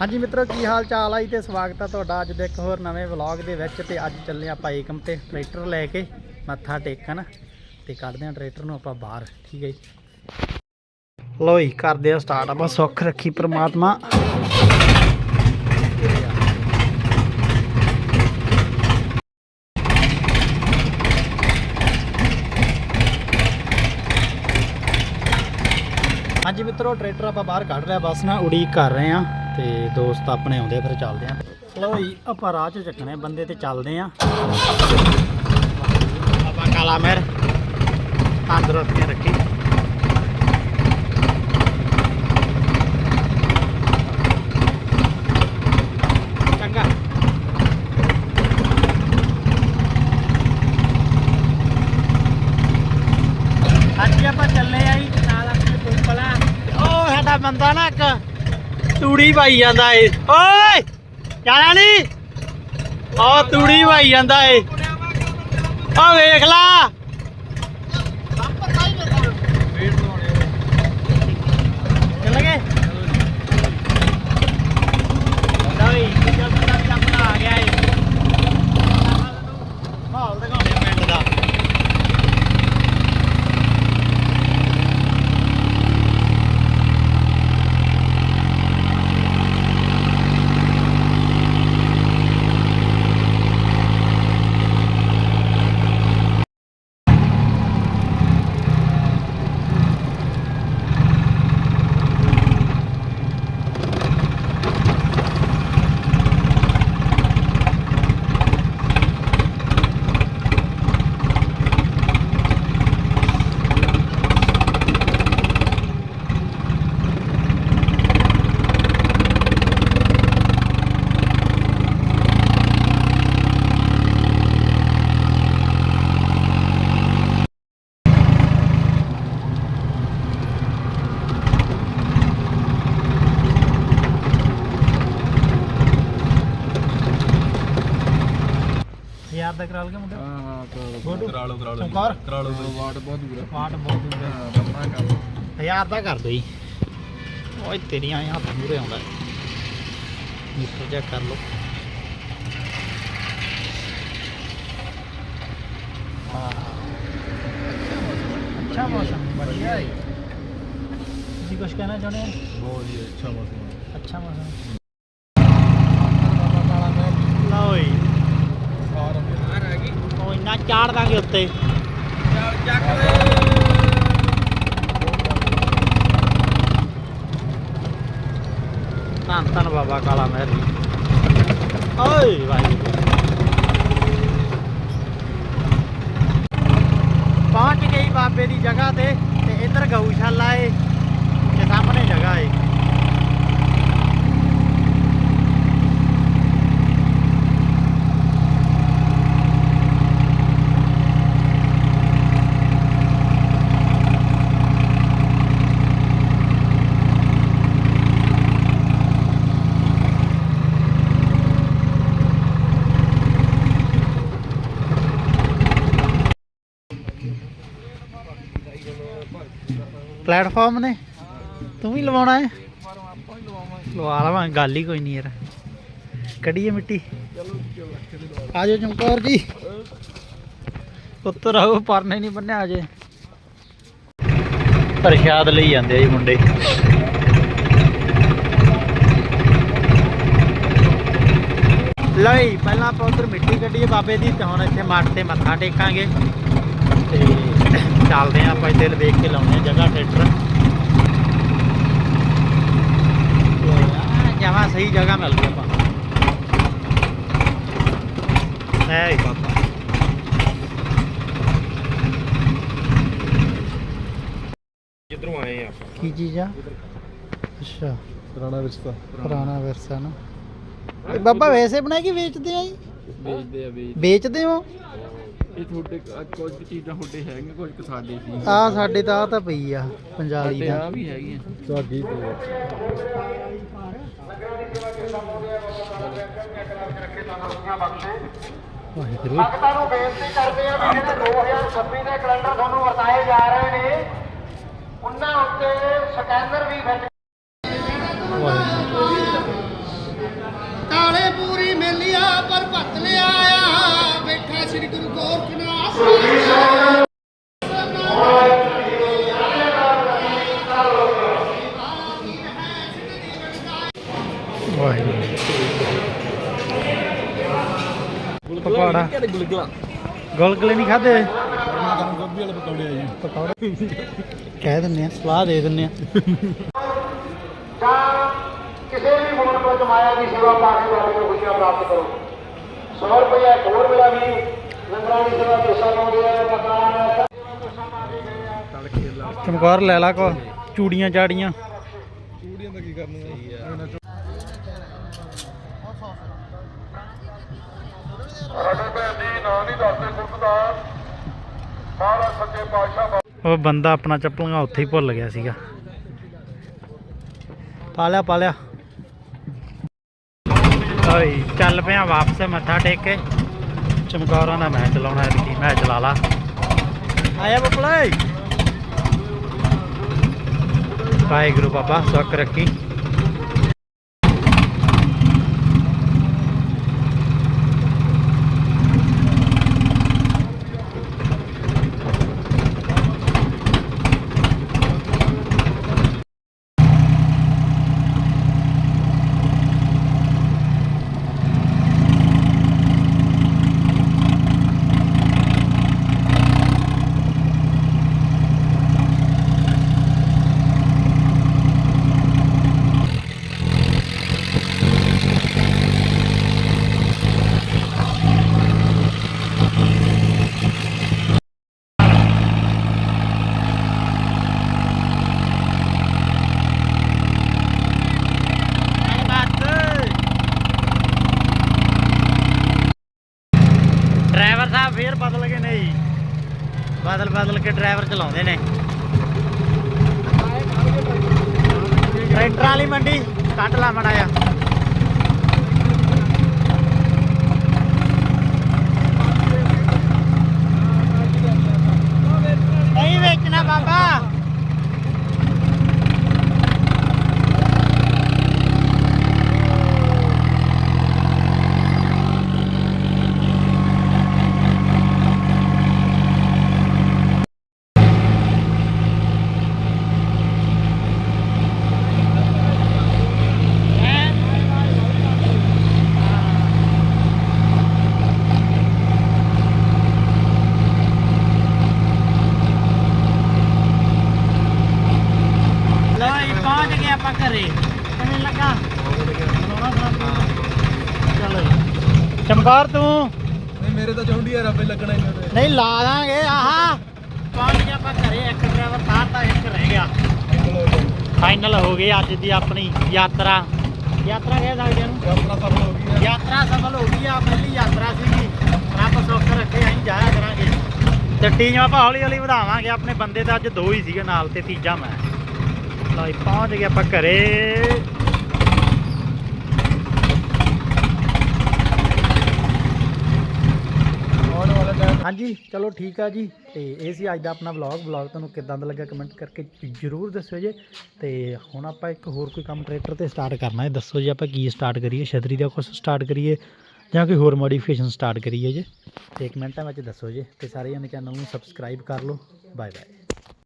ਹਾਂਜੀ ਮਿੱਤਰੋ, ਕੀ ਹਾਲ ਚਾਲ ਆ ਜੀ ਤੇ ਸਵਾਗਤ ਆ ਤੁਹਾਡਾ ਅੱਜ ਦੇ ਇੱਕ ਹੋਰ ਨਵੇਂ ਵਲੌਗ ਦੇ ਵਿੱਚ ਤੇ ਅੱਜ ਚੱਲੇ ਆਪਾਂ ਏਕਮ ਤੇ ਟਰੈਕਟਰ ਲੈ ਕੇ ਮੱਥਾ ਟੇਕਣ ਤੇ ਕੱਢਦੇ ਆ ਟਰੈਕਟਰ ਨੂੰ ਆਪਾਂ ਬਾਹਰ, ਠੀਕ ਹੈ ਜੀ। ਲੋ ਜੀ, ਕਰਦੇ ਆ ਸਟਾਰਟ ਆਪਾਂ ਸੁੱਖ ਰੱਖੀ ਪ੍ਰਮਾਤਮਾ। ਹਾਂਜੀ ਮਿੱਤਰੋ, ਟਰੈਕਟਰ ਆਪਾਂ ਬਾਹਰ ਕੱਢ ਲਿਆ, ਬਸ ਨਾ ਉਡੀਕ ਕਰ ਰਹੇ ਆ। ਤੇ ਦੋਸਤ ਆਪਣੇ ਆਉਂਦੇ ਫਿਰ ਚੱਲਦੇ ਆ। ਲਓ ਜੀ, ਆਪਾਂ ਰਾਹ 'ਚ ਚੱਕਣੇ ਬੰਦੇ ਤੇ ਚੱਲਦੇ ਆ। ਆਪਾਂ ਕਾਲਾ ਮਹਿਰ ਤੰਦਰੁਸਤੀਆਂ ਰੱਖੀ। ਚੰਗਾ। ਅੱਜ ਆਪਾਂ ਚੱਲੇ ਆ ਜੀ, ਨਾਲ ਆਪਣੇ ਕੁੰਪਲਾ ਉਹ ਸਾਡਾ ਬੰਦਾ ਨਾ ਇੱਕ ਤੂੜੀ ਪਾਈ ਜਾਂਦਾ ਏ। ਓਏ! ਜਾਣਾ ਨਹੀਂ ਉਹ ਤੂੜੀ ਪਾਈ ਜਾਂਦਾ ਏ। ਆ ਵੇਖ ਲਾ ਚੱਲ ਗਏ ਲਓ ਜੀ ਦੂਜਾ ਬੰਦਾ ਵੀ ਆਪਣਾ ਆ ਗਿਆ ਏ ਮਾਹੌਲ ਦਿਖਾਉਂਦੇ ਆ ਪਿੰਡ ਦਾ ਕਰਦਾ ਕਰਾ ਲਗੇ ਮੁੰਡੇ? ਹਾਂ ਹਾਂ ਕਰਾ ਲਓ ਕਰਾ ਲਓ ਚਮਕੌਰ ਕਰਾ। ਲਓ ਵਾਟ ਬਹੁਤ ਦੂਰ ਹੈ ਪਾਟ ਬਹੁਤ ਦੂਰ ਹੈ ਹਾਂ ਬੰਨਾ ਕਰ ਹਜ਼ਾਰ ਦਾ ਕਰ ਦੋ ਜੀ। ਓਏ ਤੇਰੀਆਂ ਆਇਆ ਹੱਥ ਮੂਰੇ ਆਉਂਦਾ ਨਿਕਲ ਜਾ ਕਰ ਲਓ। ਅੱਛਾ ਮੌਸਮ। ਵਧੀਆ ਹੈ। ਜੀ ਕੁਝ ਕਹਿਣਾ ਚਾਹੁੰਦੇ ਹੋ? ਬਹੁਤ ਹੀ ਅੱਛਾ ਮੌਸਮ ਅੱਛਾ ਮੌਸਮ। ਚਾੜ ਦਾਂਗੇ ਉੱਤੇ। ਧੰਨ ਧੰਨ ਬਾਬਾ ਕਾਲਾ ਮਹਿਰ ਜੀ। ਓਏ ਵਾਹਿਗੁਰੂ ਪਹੁੰਚ ਗਈ ਬਾਬੇ ਦੀ ਜਗ੍ਹਾ ਤੇ ਤੇ ਇੱਧਰ ਗਊਸ਼ਾਲਾ ਏ ਤੇ ਸਾਹਮਣੇ ਜਗ੍ਹਾ ਏ ਪਲੇਟਫਾਰਮ ਨੇ? ਤੂੰ ਵੀ ਲਵਾਉਣਾ ਹੈ? ਲਵਾ ਲਵਾਂ ਗੱਲ ਹੀ ਕੋਈ ਨਹੀਂ ਯਾਰ। ਕੱਢੀਏ ਮਿੱਟੀ। ਆ ਚਮਕੌਰ ਜੀ। ਉੱਤਰ ਆਓ, ਪਰਨੇ ਨਹੀਂ ਬੰਨਿਆ ਅਜੇ ਪ੍ਰਸ਼ਾਦ ਲਈ ਜਾਂਦੇ ਆ ਜੀ ਮੁੰਡੇ। ਲਈ ਪਹਿਲਾਂ ਆਪਾਂ ਉਧਰ ਮਿੱਟੀ ਕੱਢੀਏ ਬਾਬੇ ਦੀ, ਤੇ ਹੁਣ ਇੱਥੇ ਮੱਠ ਤੇ ਮੱਥਾ ਟੇਕਾਂਗੇ। ਚੱਲਦੇ ਆ ਆਪਾਂ ਇੱਥੇ ਵੇਖ ਕੇ ਲਾਉਂਦੇ ਆ ਜਗ੍ਹਾ ਟਰੈਕਟਰ। ਜਮਾ ਸਹੀ ਜਗ੍ਹਾ ਮਿਲ ਗਈ ਆਪਾਂ ਹੀ ਬਾਬਾ। ਜਿੱਧਰੋਂ ਆਏ ਆ ਆਪਾਂ। ਕੀ ਚੀਜ਼ ਆ? ਅੱਛਾ। ਪੁਰਾਣਾ ਰਿਸ਼ਤਾ ਪੁਰਾਣਾ ਵਿਰਸਾ ਨਾ। ਇਹ ਬਾਬਾ ਵੈਸੇ ਬਣਾ ਕੇ ਵੇਚਦੇ ਆ ਜੀ? ਵੇਚਦੇ ਆ ਵੇਚ ਵੇਚਦੇ ਹੋ? ਇਹ ਤੁਹਾਡੇ ਕੁਝ ਕੁ ਚੀਜ਼ਾਂ ਤੁਹਾਡੇ ਹੈਗੀਆਂ ਕੁਝ ਕੁ ਸਾਡੇ ਸੀ? ਆ ਸਾਡੇ ਤਾਂ ਆ ਤਾਂ ਪਈ ਆ ਪੰਜਾਲੀ ਸਾਡੇ ਦਾ। ਆ ਵੀ ਹੈਗੀਆਂ ਤੁਹਾਡੀ ਵਾਹਿਗੁਰੂ ਸੰਗਤਾਂ ਨੂੰ ਬੇਨਤੀ ਕਰਦੇ ਆ ਵੀ ਜਿਹੜੇ 2026 ਦੇ ਕੈਲੰਡਰ ਤੁਹਾਨੂੰ ਵਰਤਾਏ ਜਾ ਰਹੇ ਨੇ ਉਹਨਾਂ ਉੱਤੇ ਸਕੈਨਰ ਵੀ ਫਿੱਟ ਵਾਹਿਗੁਰੂ। ਪਕੌੜਾ। ਗੁਲਗੁਲਾ? ਨਹੀਂ ਖਾਦੇ ਮੈਂ ਤਾਂ ਗੋਭੀ ਵਾਲੇ ਪਕੌੜੇ ਆ ਜੀ ਪਕੌੜੇ ਕਹਿ ਦਿੰਨੇ ਆ ਸਲਾਹ ਦੇ ਦਿੰਨੇ ਆ। ਜਾਂ ਕਿਸੇ ਵੀ ਮੋੜ ਤੋਂ ਜਮਾਇਆ ਦੀ ਸੇਵਾ ਪਾ ਕੇ ਵਾਲੇ ਨੂੰ ਖੁਸ਼ੀਆਂ ਪ੍ਰਾਪਤ ਕਰੋ। 100 ਰੁਪਏ ਇੱਕ ਹੋਰ ਮੇਰਾ ਵੀ ਲੰਗਰਾਂ ਦੀ ਸੇਵਾ ਪੈਸਾ ਲਾਉਂਦੇ ਆ ਮਕਾਨ ਤੜਕੇ ਲਾ ਚਮਕੌਰ ਲੈ ਲਾ ਕੋ ਚੂੜੀਆਂ ਚਾੜੀਆਂ। ਚੂੜੀਆਂ ਦਾ ਕੀ ਕਰਨਾ? ਸਾਡੇ ਭੈਣ ਜੀ ਨਾਂ ਨਹੀਂ ਦੱਸਦੇ ਗੁਰਦਾਰ ਮਹਾਰਾਜ ਸੱਚੇ ਪਾਤਸ਼ਾਹ ਉਹ ਬੰਦਾ ਆਪਣਾ ਚੱਪਲਾਂ ਉੱਥੇ ਹੀ ਭੁੱਲ ਗਿਆ ਸੀਗਾ। ਪਾ ਲਿਆ ਪਾ ਲਿਆ। ਓਏ, ਚੱਲ ਪਿਆ ਵਾਪਸ ਮੱਥਾ ਟੇਕ ਕੇ। ਚਮਕੌਰਾਂ ਦਾ ਮੈਂ ਚਲਾਉਣਾ ਐਤਕੀ ਮੈਂ ਚਲਾ ਲਾ। ਆਇਆ ਬਪਲੇ ਵਾਹਿਗੁਰੂ ਬਾਬਾ, ਸੁੱਖ ਰੱਖੀ ਡਰਾਈਵਰ ਸਾਹਿਬ ਫੇਰ ਬਦਲ ਗਏ ਨੇ ਜੀ ਬਦਲ ਬਦਲ ਕੇ ਡਰਾਈਵਰ ਚਲਾਉਂਦੇ ਨੇ। ਟਰੈਕਟਰ ਵਾਲੀ ਮੰਡੀ ਕੱਟ ਲਾ ਮੜਾ ਆ ਨਹੀਂ ਵੇਚਣਾ ਬਾਬਾ ਲੋ ਜੀ ਪਹੁੰਚ ਗਏ ਆਪਾਂ ਘਰੇ ਕਿਵੇਂ ਲੱਗਾ ਚਲੋ ਚਮਕਾਰ ਤੂੰ। ਨਹੀਂ ਮੇਰੇ ਤਾਂ ਚੌਂਡੀ ਆ ਰੱਬੇ ਲੱਗਣਾ ਇਹਨਾਂ ਤੇ। ਨਹੀਂ ਲਾ ਦਾਂਗੇ ਆਹਾ। ਗਏ ਆਪਾਂ ਘਰੇ ਇੱਕ ਡਰਾਈਵਰ ਸਾਡਾ ਇੱਕ ਰਹਿ ਗਿਆ। ਫਾਈਨਲ ਹੋ ਗਈ ਅੱਜ ਦੀ ਆਪਣੀ ਯਾਤਰਾ। ਯਾਤਰਾ ਕਹਿ ਸਕਦੇ ਇਹਨੂੰ? ਯਾਤਰਾ ਸਫਲ ਹੋ ਗਈ ਹੈ ਯਾਤਰਾ ਸਫਲ ਹੋ ਗਈ ਆ ਪਹਿਲੀ ਯਾਤਰਾ ਸੀਗੀ। ਰੱਬ ਸੁੱਖ ਰੱਖੇ ਅਸੀਂ ਜਾਇਆ ਕਰਾਂਗੇ। ਤੇ ਟੀਮ ਆਪਾਂ ਹੌਲੀ ਹੌਲੀ ਵਧਾਵਾਂਗੇ ਆਪਣੇ ਬੰਦੇ ਤਾਂ ਅੱਜ ਦੋ ਹੀ ਸੀਗੇ ਨਾਲ ਤੇ ਤੀਜਾ ਮੈਂ। ਜੀ ਪਹੁੰਚ ਗਏ ਆਪਾਂ ਘਰੇ। ਹਾਂਜੀ, ਚਲੋ ਠੀਕ ਆ ਜੀ। ਤੇ ਇਹ ਸੀ ਅੱਜ ਦਾ ਆਪਣਾ ਵਲੌਗ ਵਲੌਗ ਤੁਹਾਨੂੰ ਕਿੱਦਾਂ ਦਾ ਲੱਗਾ ਕਮੈਂਟ ਕਰਕੇ ਜਰੂਰ ਦੱਸਿਓ ਜੀ। ਤੇ ਹੁਣ ਆਪਾਂ ਇੱਕ ਹੋਰ ਕੋਈ ਕੰਮ ਟਰੈਕਟਰ ਤੇ ਸਟਾਰਟ ਕਰਨਾ ਹੈ। ਦੱਸੋ ਜੀ, ਆਪਾਂ ਕੀ ਸਟਾਰਟ ਕਰੀਏ? ਛਤਰੀ ਦਾ ਕੁਝ ਸਟਾਰਟ ਕਰੀਏ ਜਾਂ ਕੋਈ ਹੋਰ ਮੋਡੀਫਿਕੇਸ਼ਨ ਸਟਾਰਟ ਕਰੀਏ ਜੀ? ਤੇ ਕਮੈਂਟਾਂ ਵਿੱਚ ਦੱਸੋ ਜੀ। ਤੇ ਸਾਰੇ ਜਣੇ ਚੈਨਲ ਨੂੰ ਸਬਸਕ੍ਰਾਈਬ ਕਰ ਲਓ। Bye bye